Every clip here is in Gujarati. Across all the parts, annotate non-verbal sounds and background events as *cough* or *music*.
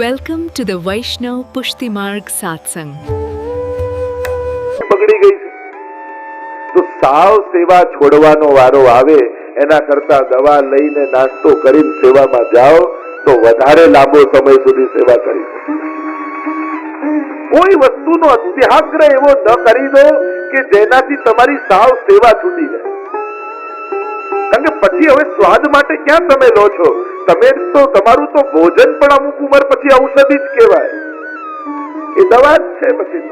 Welcome ટુ ધ વૈષ્ણવ પુષ્ટિ માર્ગ Satsang. બગડી ગઈ છે. તો સાવ સેવા છોડવાનો વારો આવે, એના કરતા દવા લઈને નાસ્તો કરીને સેવામાં જાઓ, તો વધારે લાંબો સમય સુધી સેવા કરી કોઈ વસ્તુનો અત્યાગ્રહ એવો ન કરી દો કે જેનાથી તમારી સાવ સેવા છૂટી જાય. કારણ કે પછી હવે સ્વાદ માટે ક્યાં તમે લો છો? તમે તો, તમારું તો ભોજન પણ અમુક ઉંમર પછી ઔષધિ જ કહેવાય. એ દવા જ છે પછી.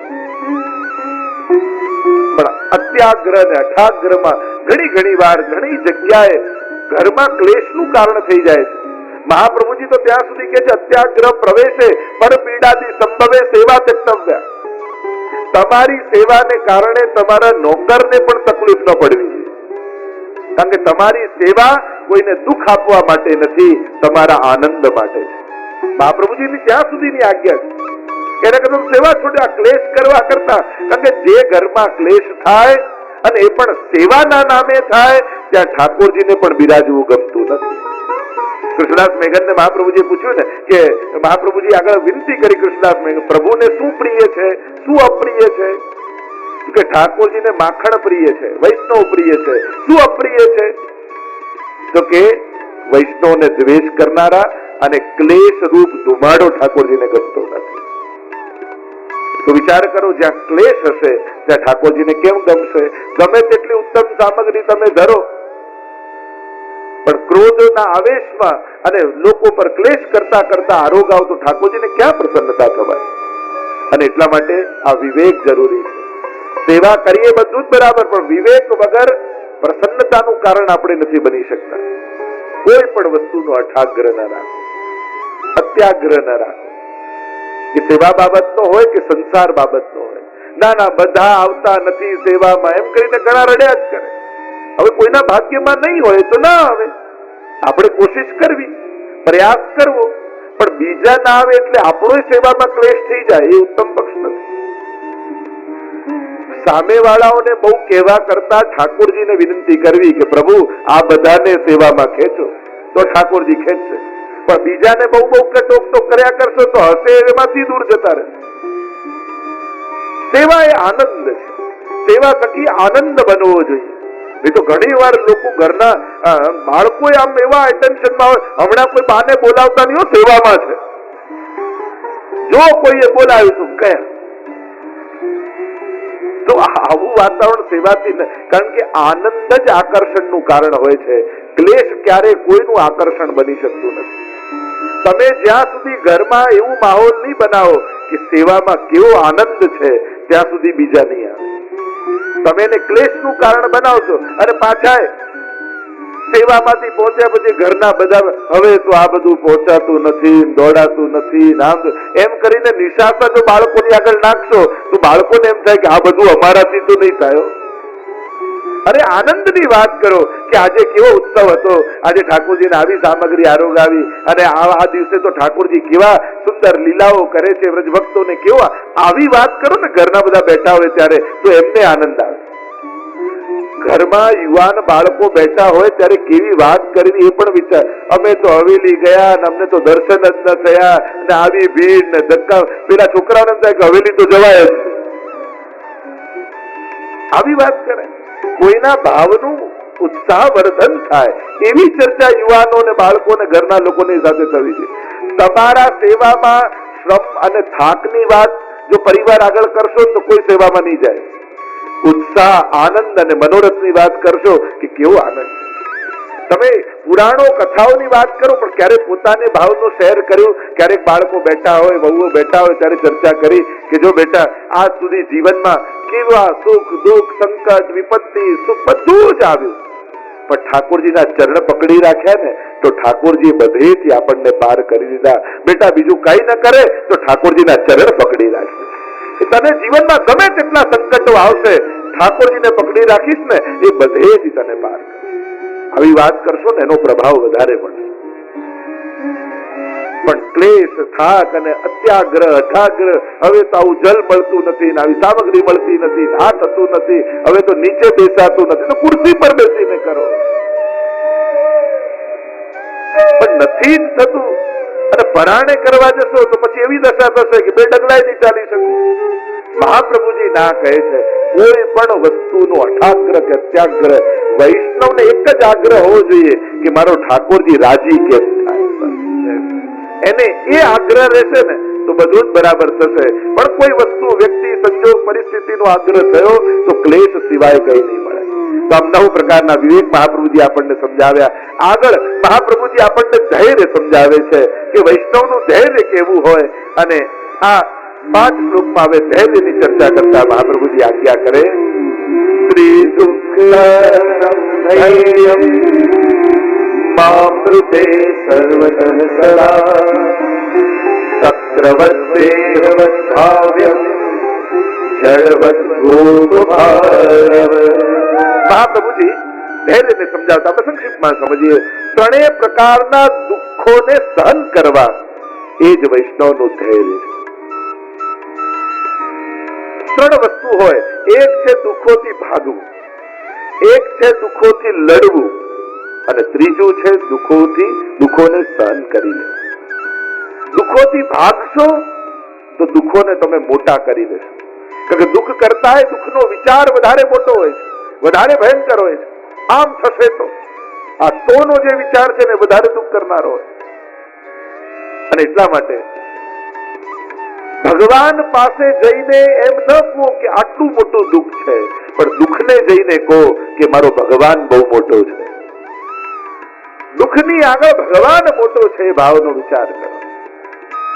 પણ અત્યાગ્રહ ને અઠાગ્રહમાં ઘણી ઘણી વાર, ઘણી જગ્યાએ ઘરમાં ક્લેશનું કારણ થઈ જાય છે. મહાપ્રભુજી તો ત્યાં સુધી કે છે, અત્યાગ્રહ પ્રવેશે પર પીડાથી સંભવે સેવા તેક્તવ્ય તમારી સેવાને કારણે તમારા નોકરને પણ તકલીફ ન પડવી. કારણ કે તમારી સેવા કોઈને દુઃખ આપવા માટે નથી, તમારા આનંદ માટે. છે મહાપ્રભુજીની ત્યાં સુધીની આજ્ઞા છે. એને કદમ સેવા છોડ્યા ક્લેશ કરવા કરતા, કારણ કે જે ઘરમાં ક્લેશ થાય અને એ પણ સેવાના નામે થાય, ત્યાં ઠાકોરજીને પણ બિરાજવું ગમતું નથી. કૃષ્ણદાસ મેઘનને મહાપ્રભુજી પૂછ્યું ને કે મહાપ્રભુજી આગળ વિનંતી કરી કૃષ્ણદાસ મેઘન, પ્રભુને શું પ્રિય છે? શું અપ્રિય છે? કે ઠાકોરજીને માખણ પ્રિય છે, વૈષ્ણવ પ્રિય છે, શું અપ્રિય છે? તો કે વૈષ્ણવને દ્વેષ કરનારા અને ક્લેશ રૂપ ધુમાડો ઠાકોરજીને ગમતો નથી. તો વિચાર કરો, જ્યાં ક્લેશ હશે, ત્યાં ઠાકોરજીને કેમ ગમશે? ગમે તેટલી ઉત્તમ સામગ્રી તમે ધરો, પણ ક્રોધના આવેશમાં અને લોકો પર ક્લેશ કરતા કરતા આરોગ આવતો ઠાકોરજીને ક્યાં પ્રસન્નતા થવાય? અને એટલા માટે આ વિવેક જરૂરી છે. સેવા કરીએ બધું જ બરાબર, પણ વિવેક વગર પ્રસન્નતાનું કારણ આપણે નથી બની શકતા. કોઈ પણ વસ્તુનો અઠાગ્રહ ન રાખો, અત્યાગ્રહ ન રાખો. એ સેવા બાબતનો હોય કે સંસાર બાબતનો હોય? ના ના, બધા આવતા નથી સેવામાં. એમ કરીને ઘણા રડ્યા જ કરે. હવે કોઈના ભાગ્યમાં નહીં હોય તો ના આવે. આપણે કોશિશ કરવી, પ્રયાસ કરવો. પણ બીજા ના આવે એટલે આપણો સેવામાં ક્લેશ થઈ જાય, એ ઉત્તમ પક્ષ નથી. સામે વાળાઓને બહુ કહેવા કરતા ઠાકોરજીને વિનંતી કરવી કે પ્રભુ, આ બધાને સેવામાં ખેંચો. તો ઠાકોરજી ખેંચશે. પણ બીજાને બહુ બહુ કટોક તો કર્યા કરશો તો હશે એમાંથી દૂર જતા રહે. સેવા એ આનંદ છે. સેવા થકી આનંદ બનવો જોઈએ. નહીં તો ઘણી વાર લોકો ઘરના બાળકો આમ એવા અટેન્શનમાં હોય, હમણાં કોઈ બાને બોલાવતા નહીં સેવામાં છે જો કોઈએ બોલાવ્યું તું કયા તો આવું વાતાવરણ સેવાથી કારણ કે આનંદ જ આકર્ષણનું કારણ હોય છે. ક્લેશ ક્યારે કોઈનું આકર્ષણ બની શકતું નથી. તમે જ્યાં સુધી ઘરમાં એવું માહોલ નહીં બનાવો કે સેવામાં કેવો આનંદ છે, ત્યાં સુધી બીજા નહીં આવે. તમે એને ક્લેશનું કારણ બનાવશો. અને પાછા સેવામાંથી પહોંચ્યા પછી ઘરના બધા, હવે તો આ બધું પહોંચાતું નથી, દોડાતું નથી નામ એમ કરીને નિશાસા જો બાળકોની આગળ નાખશો, તો બાળકોને એમ થાય કે આ બધું અમારાથી તો નહીં થાય. અરે આનંદની વાત કરો કે આજે કેવો ઉત્સવ હતો. આજે ઠાકોરજીને આવી સામગ્રી આરોગાવી અને આ દિવસે તો ઠાકોરજી કેવા સુંદર લીલાઓ કરે છે, વ્રજભક્તોને કેવા. આવી વાત કરો ને ઘરના બધા બેઠા હોય ત્યારે, તો એમને આનંદ આવે. ઘરમાં યુવાન બાળકો બેઠા હોય ત્યારે કેવી વાત કરવી એ પણ વિચાર. અમે તો હવેલી ગયા ને અમને તો દર્શન જ ન થયા ને આવી ભીડ ને ધક્કા. પેલા છોકરાને થાય કે હવેલી તો જવાય જ. આવી વાત કરે. કોઈના ભાવનું ઉત્સાહ વર્ધન થાય એવી ચર્ચા યુવાનો ને બાળકો ને ઘરના લોકોની સાથે થવી છે. તમારા સેવામાં શ્રમ અને થાકની વાત જો પરિવાર આગળ કરશો તો કોઈ સેવામાં નહીં જાય. ઉત્સાહ, આનંદ અને મનોરથની વાત કરશો કે કેવો આનંદ તમે પુરાણો, કથાઓની વાત કરો, પણ ક્યારેક પોતાને ભાવનો શેર કર્યો? ક્યારેક બાળકો બેઠા હોય, વહુઓ બેઠા હોય, ત્યારે ચર્ચા કરી કે જો બેટા, આજ સુધી જીવનમાં કેવા સુખ, દુઃખ, સંકટ, વિપત્તિ, સુખ બધું જ આવ્યું. પણ ઠાકોરજીના ચરણ પકડી રાખ્યા ને, તો ઠાકોરજી બધેથી આપણને પાર કરી દીધા. બેટા, બીજું કઈ ન કરે, તો ઠાકોરજીના ચરણ પકડી રાખે. તને જીવનમાં ગમે તેટલા સંકટો આવશે, ઠાકોરજીને પકડી રાખીશ ને, એ બધેથી તને પાર આવી વાત કરશો ને, એનો પ્રભાવ વધારે પડશે. પણ ક્લેશ, થાક અને અત્યાગ્રહ અથાગ્રહ હવે તો આવું જલ મળતું નથી આવી સામગ્રી મળતી નથી, આ થતું નથી, હવે તો નીચે બેસાતું નથી. તો કુર્સી પર બેસીને કરો. પણ નથી જ થતું. અને પરાણે કરવા જશો તો પછી એવી દશા થશે કે બે ડગલાય નહીં ચાલી શકું. મહાપ્રભુજી ના કહે છે, કોઈ પણ વસ્તુનો અઠાગ્રહ કે અત્યાગ્રહ, વૈષ્ણવને એક જ આગ્રહ હોવો જોઈએ કે મારો ઠાકોરજી રાજી કેમ થાય. એને એ આગ્રહ રહેશે ને, તો બધું જ બરાબર થશે. પણ કોઈ વસ્તુ, વ્યક્તિ, સંજોગ, પરિસ્થિતિનો આગ્રહ થયો, તો ક્લેશ સિવાય કઈ નહીં મળે. તો પ્રકારના વિવેક મહાપ્રભુજી આપણને સમજાવ્યા. આગળ મહાપ્રભુજી આપણને ધૈર્ય સમજાવે છે કે વૈષ્ણવનું ધૈર્ય કેવું હોય અને આ પાંચ શ્લોકમાં હવે ધૈર્યની ચર્ચા કરતા મહાપ્રભુજી આજ્ઞા કરે. શ્રી ધૈર્યમ મામૃતે સર્વતઃ સદા. જળવદ ગોપભારવ મહાપ્રભુજી, ધૈર્યને સમજાવતા આપણે સંક્ષિપ્તમાં સમજીએ. ત્રણેય પ્રકારના દુઃખોને સહન કરવા એ જ વૈષ્ણવનું ધૈર્ય. ત્રણ વસ્તુ હોય. એક છે દુઃખોથી ભાગવું. એક છે દુઃખોથી લડવું. અને ત્રીજું છે દુઃખોથી, દુઃખોને સહન કરી લેવું દુઃખોથી ભાગશો તો દુઃખોને તમે મોટા કરી દેશો. કે દુઃખ કરતા દુઃખનો વિચાર વધારે મોટો હોય છે, વધારે ભયંકર હોય છે. આમ થશે તો. આ તોનો જે વિચાર છે ને વધારે દુઃખ કરનારો હોય. અને એટલા માટે ભગવાન પાસે જઈને એમ ન કહો કે આટલું મોટું દુઃખ છે, પણ દુઃખને જઈને કહો કે મારો ભગવાન બહુ મોટો છે. દુઃખની આગળ ભગવાન મોટો છે ભાવનો વિચાર કરો.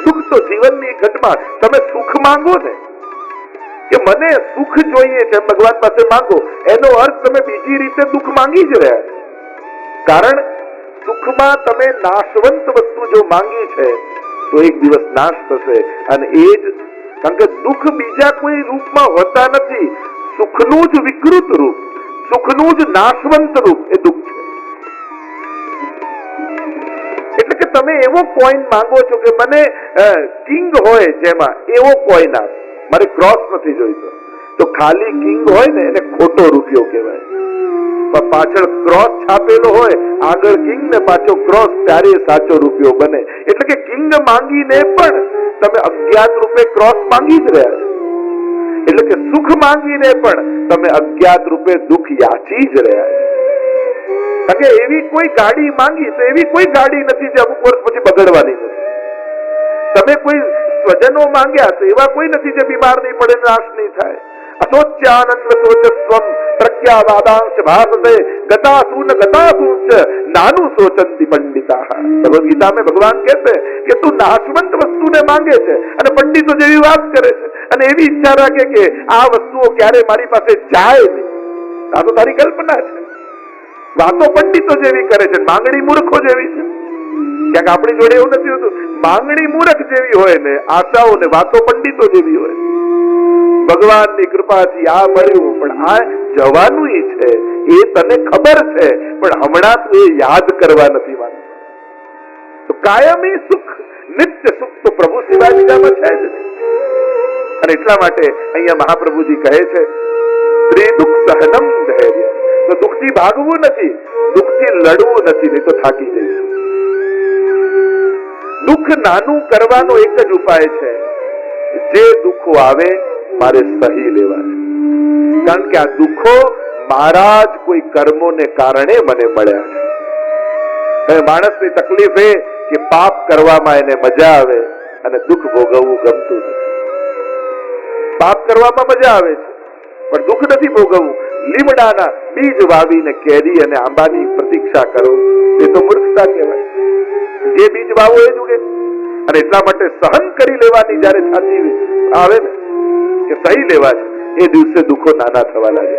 દુઃખ તો જીવનની ઘટમાં, તમે સુખ માંગો ને કે મને સુખ જોઈએ છે ભગવાન પાસે માંગો. એનો અર્થ તમે બીજી રીતે દુઃખ માંગી જ રહ્યા કારણ સુખમાં તમે નાશવંત વસ્તુ જો માંગી છે, તો એક દિવસ નાશ થશે. અને એ જ, કારણ કે દુઃખ બીજા કોઈ રૂપમાં હોતા નથી. સુખનું જ વિકૃત રૂપ, સુખનું જ નાશવંત રૂપ એ દુઃખ છે. એટલે કે તમે એવો કોઈન માંગો છો કે મને કિંગ હોય જેમાં, એવો કોઈન આપ. મારે ક્રોસ નથી જોઈતો. તો ખાલી કિંગ હોય ને એને ખોટો રૂપિયો કહેવાય. પણ પાછળ ક્રોસ છાપેલો હોય, આગળ કિંગ ને પાછો ક્રોસ ત્યારે સાચો રૂપિયો બને. એટલે કે કિંગ માંગીને પણ તમે અજ્ઞાત રૂપે ક્રોસ માંગી જ રહ્યા એટલે કે સુખ માંગીને પણ તમે અજ્ઞાત રૂપે દુઃખ યાચી જ રહ્યા કારણ કે એવી કોઈ ગાડી માંગી તો એવી કોઈ ગાડી નથી જે અમુક વર્ષ પછી બગડવાની નથી. તમે કોઈ સ્વજનો માંગ્યા તો એવા કોઈ નથી જે બીમાર નહીં પડે, નાશ નહીં થાય. અસોચ્યાનંદ સોચસ્વમ પ્રજ્ઞાવાદાંશ ભાષતે ગતાસુ ન નાનું સોચંતી પંડિતા. ભગવદ ભગવાન કહે છે કે તું નાશવંત વસ્તુને માંગે છે અને પંડિતો જેવી વાત કરે છે. અને એવી ઈચ્છા રાખે કે આ વસ્તુઓ ક્યારે મારી પાસે જાય નહીં. આ તો તારી કલ્પના છે. વાતો પંડિતો જેવી કરે છે, માંગણી મૂર્ખો જેવી છે. ક્યાંક આપણી જોડે એવું નથી હોતું. માંગણી મૂર્ખ જેવી હોય ને, આશાઓ ને વાતો પંડિતો જેવી હોય. ભગવાનની કૃપાથી આ મળ્યું, પણ આ જવાનું છે, એ તને ખબર છે, પણ હમણાં તું એ યાદ કરવા નથી માંગતો. તો કાયમી સુખ, નિત્ય સુખ તો પ્રભુ સિવાય બીજામાં છે જ અને એટલા માટે અહીંયા મહાપ્રભુજી કહે છે, સ્ત્રી દુઃખ સહનમ ધૈર્ય. તો દુઃખથી ભાગવું નથી, દુઃખથી લડવું નથી, નહીં તો થાકી જઈશું. દુઃખ નાનું કરવાનો એક જ ઉપાય છે. જે દુઃખો આવે, મારે સહી લેવા છે. કારણ કે આ દુઃખો મારા જ કોઈ કર્મોને કારણે મને મળ્યા છે. માણસની તકલીફ એ કે પાપ કરવામાં એને મજા આવે અને દુઃખ ભોગવવું ગમતું નથી. પાપ કરવામાં મજા આવે છે, પણ દુઃખ નથી ભોગવવું. લીમડાના બીજ વાવીને કેરી અને આંબાની પ્રતીક્ષા કરો. એ તો મૂર્ખતા કહેવાય. જે બીજ વાવો એ જ ઉગે. અને એટલા માટે સહન કરી લેવાની જ્યારે છાતી આવે ને, કે સહી લેવા છે એ દિવસે દુઃખો નાના થવા લાગે.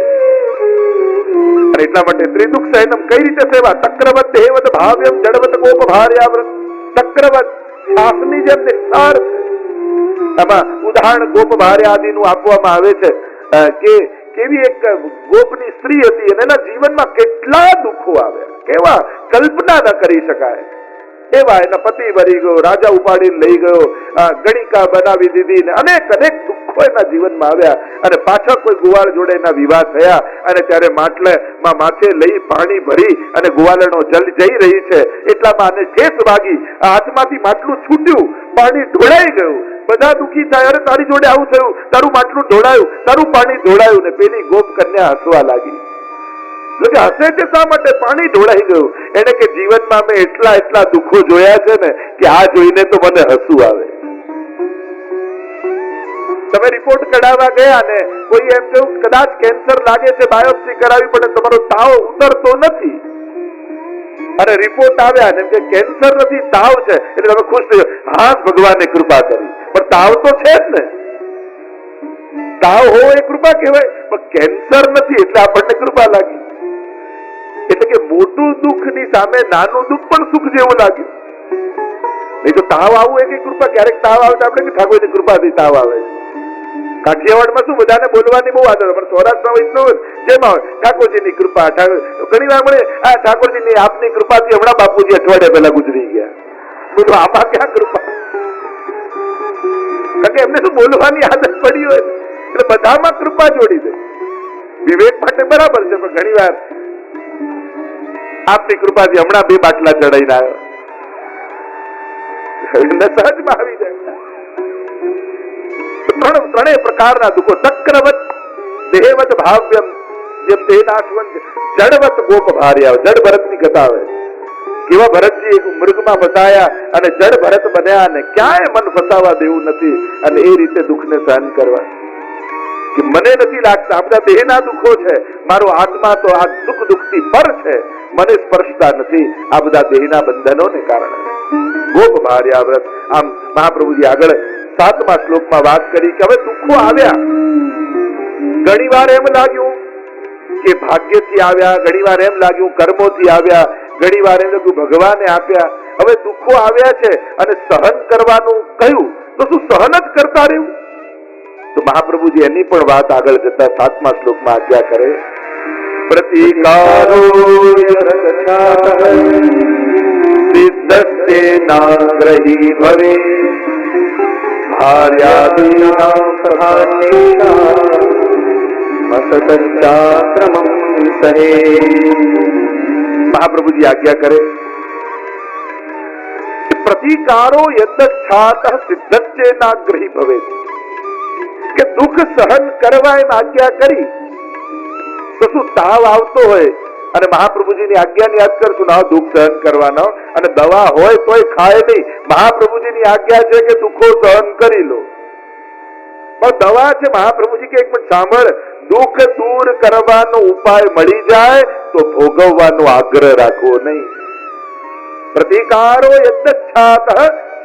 અને એટલા માટે ત્રિદુઃખ સહેનમ કઈ રીતે સેવા? ચક્રવત દેવત ભાવ્યમ, જડવત ગોપ ભાર્યાવ્રત. ચક્રવત શ્વાસની જેમ નિસ્તાર આમાં ઉદાહરણ ગોપ ભાર્યાદિનું આપવામાં આવે છે કે કેવી એક ગોપની સ્ત્રી હતી અને એના જીવનમાં કેટલા દુઃખો આવ્યા. કેવા કલ્પના ન કરી શકાય. એવા એના પતિ મરી ગયો, રાજા ઉપાડીને લઈ ગયો ગણિકા બનાવી દીધી ને અનેક અનેક દુઃખો એના જીવનમાં આવ્યા અને પાછા કોઈ ગુવાળ જોડે એના વિવાહ થયા અને ત્યારે માટલે માં માથે લઈ પાણી ભરી અને ગુવાલનો જલ જઈ રહી છે. એટલામાં આને ઠેસ વાગી હાથમાંથી માટલું છૂટ્યું, પાણી ઢોળાઈ ગયું. બધા દુઃખી થાય, અરે તારી જોડે આવું થયું, તારું માટલું ઢોળાયું, તારું પાણી ઢોળાયું ને પેલી ગોપ કન્યા હસવા લાગી. કે હસે શા માટે? પાણી ઢોળાઈ ગયું. એને કે જીવનમાં મેં એટલા એટલા દુઃખો જોયા છે ને કે આ જોઈને તો મને હસવું આવે. તમે રિપોર્ટ કઢાવવા ગયા ને કોઈ એમ કહ્યું, કદાચ કેન્સર લાગે છે બાયોપ્સી કરાવી પડે, તમારો તાવ ઉતરતો નથી. અને રિપોર્ટ આવ્યા ને કે કેન્સર નથી, તાવ છે. એટલે તમે ખુશ જાઓ. હા ભગવાને કૃપા કરી. પણ તાવ તો છે જ ને. તાવ હોવો એ કૃપા કહેવાય, પણ કેન્સર નથી, એટલે આપણને કૃપા લાગી. એટલે કે મોટું દુઃખની સામે નાનું દુઃખ પણ સુખ જેવું લાગ્યું નહીં તો તાવ આવું એ કૃપા, ક્યારેક તાવ આવે તો આપણે ઠાકોરની કૃપાથી તાવ આવે. કાઠિયાવાડમાં શું બધાને બોલવાની બહુ આદત પણ સૌરાષ્ટ્રમાં વૈષ્ણવ જેમ આવે ઠાકોરજીની કૃપા ઘણી વાર મળે આ ઠાકોરજીની આપની કૃપાથી હમણાં બાપુજી અઠવાડિયા પહેલા ગુજરી ગયા. બોલો આમાં ક્યાં કૃપા? કારણ કે એમને શું બોલવાની આદત પડી હોય. એટલે બધામાં કૃપા જોડી દે. વિવેક માટે બરાબર છે, પણ ઘણી વાર આપની કૃપાથી હમણાં બે બાટલા ચડાઈને આવ્યો. એટલે સહજમાં આવી જાય. ત્રણ ત્રણેય પ્રકારના દુઃખો. ચક્રવત, દેહવત, ભાવ્યમ, જેમ દેહનાશવંત જડવત ગોપ ભાર્યા જડ ભરતની કથા આવે. કેવા ભરતજી એક મૃગમાં ફસાયા અને જડ ભરત બન્યા અને ક્યાંય મન ફસાવા દેવું નથી અને એ રીતે દુઃખને સહન કરવા. કે મને નથી લાગતા. આ બધા દેહના દુઃખો છે. મારો આત્મા તો આ સુખ દુઃખથી પર છે. મને સ્પર્શતા નથી. આ બધા દેહના બંધનોને કારણે. ભોગ ભાર્યા વ્રત આમ મહાપ્રભુજી આગળ સાતમા શ્લોકમાં વાત કરી કે હવે દુઃખો આવ્યા. ઘણી વાર એમ લાગ્યું કે ભાગ્યથી આવ્યા ઘણી વાર એમ લાગ્યું કર્મોથી આવ્યા ઘણી વાર એમ લાગ્યું ભગવાને આપ્યા. હવે દુઃખો આવ્યા છે અને સહન કરવાનું કહ્યું. તો શું સહન જ કરતા રહ્યું? તો મહાપ્રભુજી એની પણ વાત આગળ જતા સાતમા શ્લોકમાં આજ્ઞા કરે. પ્રતિકારો સિદ્ધસ્તેનાગ્રહી ભવે ભાર્યાદીનાં પ્રધાનેના મસતશ્ચાક્રમં સહે મહાપ્રભુજી આજ્ઞા કરે પ્રતિકારો યદચ્છાત સિદ્ધસ્તેનાગ્રહી ભવે કે દુઃખ સહન કરવા એમ આજ્ઞા કરી તો *laughs* શું તાવ આવતો હોય અને મહાપ્રભુજીની આજ્ઞાની યાદ કરશું ના દુઃખ સહન કરવાનો અને દવા હોય તોય ખાય નહીં. મહાપ્રભુજીની આજ્ઞા છે કે દુઃખો સહન કરી લો. પણ દવા છે, મહાપ્રભુજી કે એક મિનિટ સાંભળ, દુઃખ દૂર કરવાનો ઉપાય મળી જાય તો ભોગવવાનો આગ્રહ રાખવો નહીં. પ્રતિકારો યદચ્છાત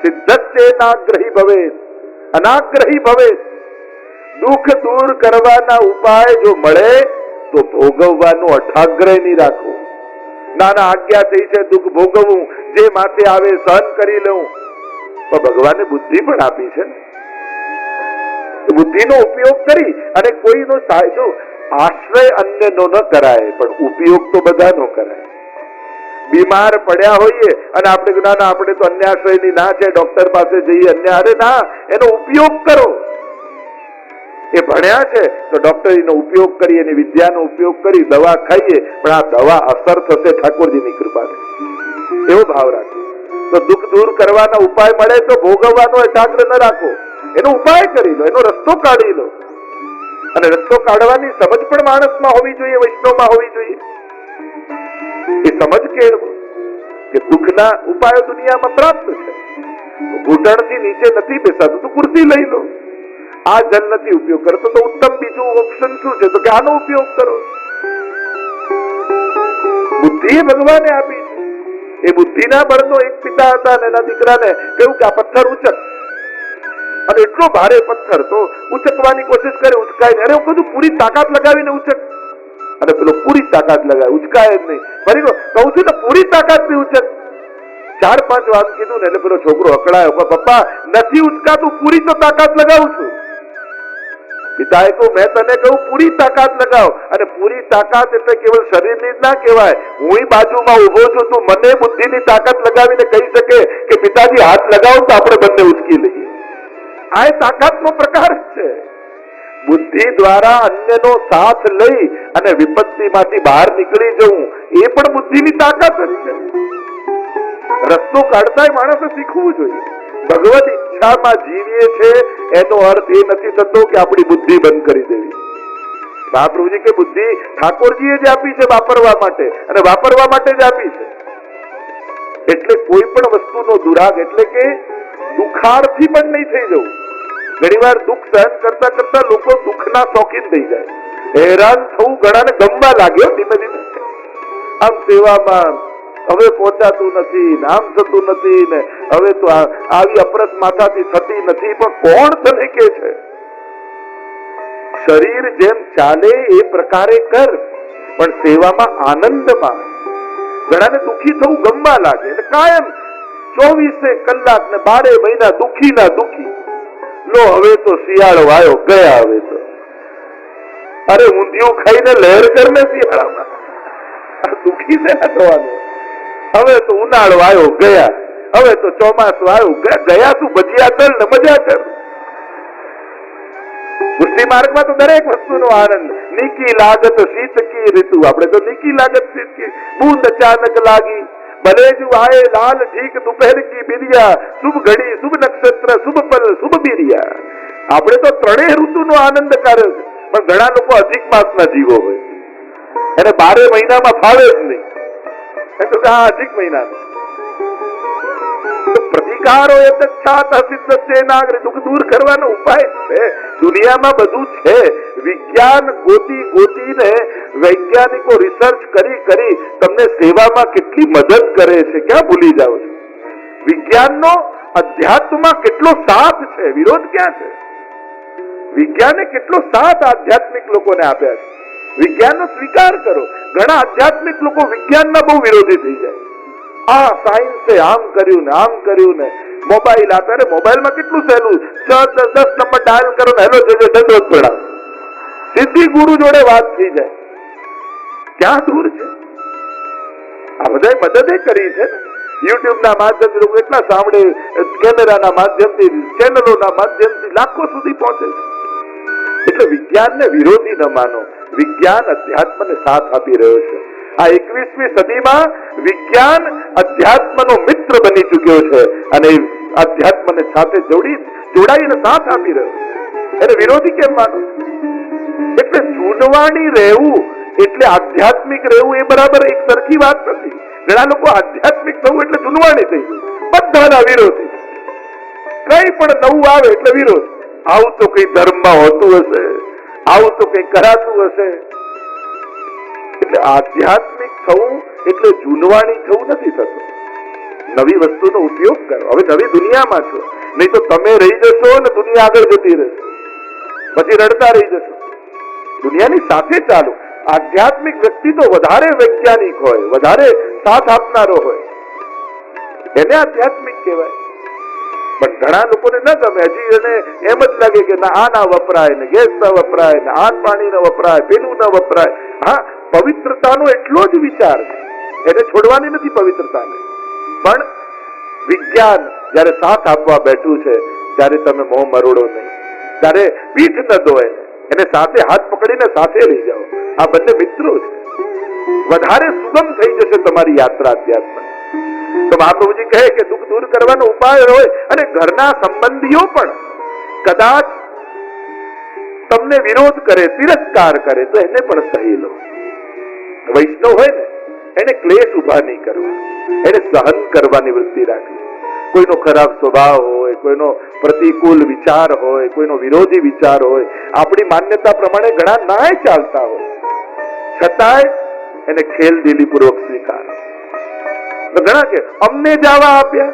સિદ્ધચેનાગ્રહી ભવે અનાગ્રહી ભવે દુઃખ દૂર કરવાના ઉપાય જો મળે તો ભોગવવાનું અઠાગ્રહ નહીં રાખવું નાના આજ્ઞા થઈ છે, દુઃખ ભોગવવું, જે માથે આવે સહન કરી લઉં. પણ ભગવાને બુદ્ધિ પણ આપી છે બુદ્ધિનો ઉપયોગ કરી અને કોઈનો સાયદો આશ્રય અન્યનો ન કરાય, પણ ઉપયોગ તો બધાનો કરાય. બીમાર પડ્યા હોઈએ અને આપણે ના ના, આપણે તો અન્ય આશ્રયની ના છે, ડોક્ટર પાસે જઈએ અન્ય અરે ના, એનો ઉપયોગ કરો. એ ભણ્યા છે, તો ડોક્ટરીનો ઉપયોગ કરી, એની વિદ્યાનો ઉપયોગ કરી, દવા ખાઈએ, પણ આ દવા અસર થશે ઠાકોરજીની કૃપાથી. એવો ભાવ રાખો. તો દુઃખ દૂર કરવાનો ઉપાય મળે તો ભોગવવાનો એકાગ્ર ન રાખો. એનો ઉપાય કરી લો, એનો રસ્તો કાઢી લો. અને રસ્તો કાઢવાની સમજ પણ માણસમાં હોવી જોઈએ, વૈષ્ણવમાં હોવી જોઈએ. એ સમજ કેળવો કે દુઃખના ઉપાયો દુનિયામાં પ્રાપ્ત છે. ઘૂંટણથી નીચે નથી બેસાતું, તો કુર્સી લઈ લો. આ જલ નથી ઉપયોગ કરતો તો ઉત્તમ બીજું ઓપ્શન શું છે? તો કે આનો ઉપયોગ કરો. બુદ્ધિ ભગવાને આપી એ બુદ્ધિના બળનો એક પિતા હતા અને એના દીકરાને કહ્યું કે આ પથ્થર ઉચક. અને એટલો ભારે પથ્થર તો ઉચકવાની કોશિશ કરે, ઉચકાય અરે હું કીધું પૂરી તાકાત લગાવીને ઉચક. અને પેલો પૂરી તાકાત લગાવે, ઉચકાય જ નહીં. ફરી કહું છું ને, પૂરી તાકાતથી ઉચક. ચાર પાંચ વાત કીધું ને એટલે પેલો છોકરો અકળાયો પપ્પા, નથી ઉચકાતું, પૂરી તો તાકાત લગાવું છું. પિતાએ મેં તને કહું પૂરી તાકાત લગાવ. અને પૂરી તાકાત એટલે કેવળ શરીરની જ ના કહેવાય. હું બાજુમાં ઊભો છું, તું મને બુદ્ધિની તાકાત લગાવીને કહી શકે કે, પિતાજી, હાથ લગાવો તો આપણે બંને ઉચકી લઈએ. આ એ તાકાતનો પ્રકાર છે. બુદ્ધિ દ્વારા અન્યનો સાથ લઈ અને વિપત્તિમાંથી બહાર નીકળી જવું, એ પણ બુદ્ધિની તાકાત જ રસ્તો કાઢતા માણસે શીખવું જોઈએ. ભગવત ઈચ્છામાં જીવીએ છે એનો અર્થ એ નથી થતો કે આપણી બુદ્ધિ બંધ કરી દેવી. મહાપ્રભુજી કે બુદ્ધિ ઠાકોરજીએ જ આપી છે વાપરવા માટે, અને વાપરવા માટે જ આપી છે. એટલે કોઈ પણ વસ્તુનો દુરાગ એટલે કે દુખાળથી પણ નહીં થઈ જવું. ઘણીવાર દુઃખ સહન કરતા કરતા લોકો દુઃખના શોખીન થઈ જાય. હેરાન થવું ઘણાને ગમવા લાગ્યો ધીમે ધીમે. આમ સેવામાં હવે પહોંચાતું નથી, નામ થતું નથી ને હવે તો આવી અપરત માથાથી થતી નથી, પણ કોણ તને કે છે? શરીર જેમ ચાલે એ પ્રકારે કર, પણ સેવામાં આનંદમાં ઘણાને દુખી થવું ગમવા લાગે એટલે કાયમ ચોવીસે કલાક ને બારે મહિના દુખી ના દુખી. લો, હવે તો શિયાળો આવ્યો, ગયા હવે તો. અરે, ઊંધિયું ખાઈને લહેર કર ને શિયાળામાં. દુખી છે ને થવાનું. હવે તો ઉનાળો આવ્યો, ગયા. હવે તો ચોમાસું આવ્યું, ગયા. તું ભજીયા કર ને મજા કર. પુષ્ટિ માર્ગમાં તો દરેક વસ્તુનો આનંદ. નીકી લાગત શીત કી ઋતુ આપણે તો નીકી લાગત શીત કી. બૂંદ અચાનક લાગી. ભલે જ આए લાલ ઠીક દુપહેર કી બિરિયા. શુભ ઘડી, શુભ નક્ષત્ર, શુભ પલ, શુભ બિરિયા. આપણે તો ત્રણેય ઋતુનો આનંદ કર્યો છે. પણ ઘણા લોકો અધિક માસના જીવો હોય એને બારે મહિનામાં ફાવે જ નહીં. અધિક મહિના પ્રતિકારો એ તચ્છાત સિદ્ધ છે નાગરે દુઃખ દૂર કરવાનો ઉપાય છે. દુનિયામાં બધું છે. વિજ્ઞાન ગોતી ગોતીને વૈજ્ઞાનિકો રિસર્ચ કરી કરી તમને સેવામાં કેટલી મદદ કરે છે, ક્યાં ભૂલી જાઓ છો? વિજ્ઞાનનો અધ્યાત્મમાં કેટલો સાથ છે? વિરોધ ક્યાં છે? વિજ્ઞાને કેટલો સાથ આધ્યાત્મિક લોકોને આપ્યા છે? વિજ્ઞાનનો સ્વીકાર કરો. ઘણા આધ્યાત્મિક લોકો વિજ્ઞાનના બહુ વિરોધી થઈ જાય. આ સાયન્સે આમ કર્યું ને આમ કર્યું ને. મોબાઈલ અરે મોબાઈલમાં કેટલું સહેલું? છ, દસ દસ નંબર ડાયલ કરો ને, હેલો જોજો દંડવત પડા સીધી ગુરુ જોડે વાત થઈ જાય. ક્યાં દૂર છે? આ બધા મદદ એ કરી છે ને. યુટ્યુબના માધ્યમથી લોકો એટલા સાંભળે, કેમેરાના માધ્યમથી ચેનલોના માધ્યમથી લાખો સુધી પહોંચે છે. એટલે વિજ્ઞાનને વિરોધી ન માનો. વિજ્ઞાન અધ્યાત્મને સાથ આપી રહ્યો છે. આ એકવીસમી સદીમાં વિજ્ઞાન અધ્યાત્મનો મિત્ર બની ચૂક્યો છે અને અધ્યાત્મને સાથે જોડી જોડાઈને સાથ આપી રહ્યો એને વિરોધી કેમ માનો એટલે જૂનવાણી રહેવું એટલે આધ્યાત્મિક રહેવું એ બરાબર એક સરખી વાત નથી. ઘણા લોકો આધ્યાત્મિક થવું એટલે જૂનવાણી થઈ બધાના વિરોધી. કઈ પણ નવું આવે એટલે વિરોધ. આવું તો કઈ ધર્મમાં હોતું હશે. આવું તો કઈ કરાતું હશે. એટલે આધ્યાત્મિક થવું એટલે જૂનવાણી થવું નથી થતું. નવી વસ્તુનો ઉપયોગ કરો. હવે નવી દુનિયામાં છો. નહીં તો તમે રહી જશો ને દુનિયા આગળ જતી રહેશે. પછી રડતા રહી જશો. દુનિયાની સાથે ચાલો. આધ્યાત્મિક વ્યક્તિ તો વધારે વૈજ્ઞાનિક હોય, વધારે સાથ આપનારો હોય. એને આધ્યાત્મિક કહેવાય. પણ ઘણા લોકોને ન ગમે. હજી એને એમ જ લાગે કે ના આ વપરાય ને, ગેસ ના વપરાય ને આ પાણી ના વપરાય પેલું ના વપરાય. હા, પવિત્રતાનો એટલો જ વિચાર છે. એને છોડવાની નથી પવિત્રતાને પણ વિજ્ઞાન જ્યારે સાથ આપવા બેઠું છે, ત્યારે તમે મોં મરોડો નહીં. ત્યારે પીઠ ન દો એને એને સાથે હાથ પકડીને સાથે લઈ જાઓ. આ બંને મિત્રો છે. વધારે સુગમ થઈ જશે તમારી યાત્રા અધ્યાત્મ. તો મહાપ્રભુજી કહે કે દુઃખ દૂર કરવાનો ઉપાય હોય અને ઘરના સંબંધીઓ પણ કદાચ તમને વિરોધ કરે, તિરસ્કાર કરે, તો એને પણ સહી લો. વૈષ્ણવ હોય ને, એને ક્લેશ ઊભા નહીં કરવા. એને સહન કરવાની વૃત્તિ રાખવી. કોઈનો ખરાબ સ્વભાવ હોય, કોઈનો પ્રતિકૂળ વિચાર હોય, કોઈનો વિરોધી વિચાર હોય, આપણી માન્યતા પ્રમાણે ઘણા નાય ચાલતા હોય. છતાંય એને ખેલ દિલીપૂર્વક સ્વીકાર. ઘણા કે અમને જાવા આપ્યા.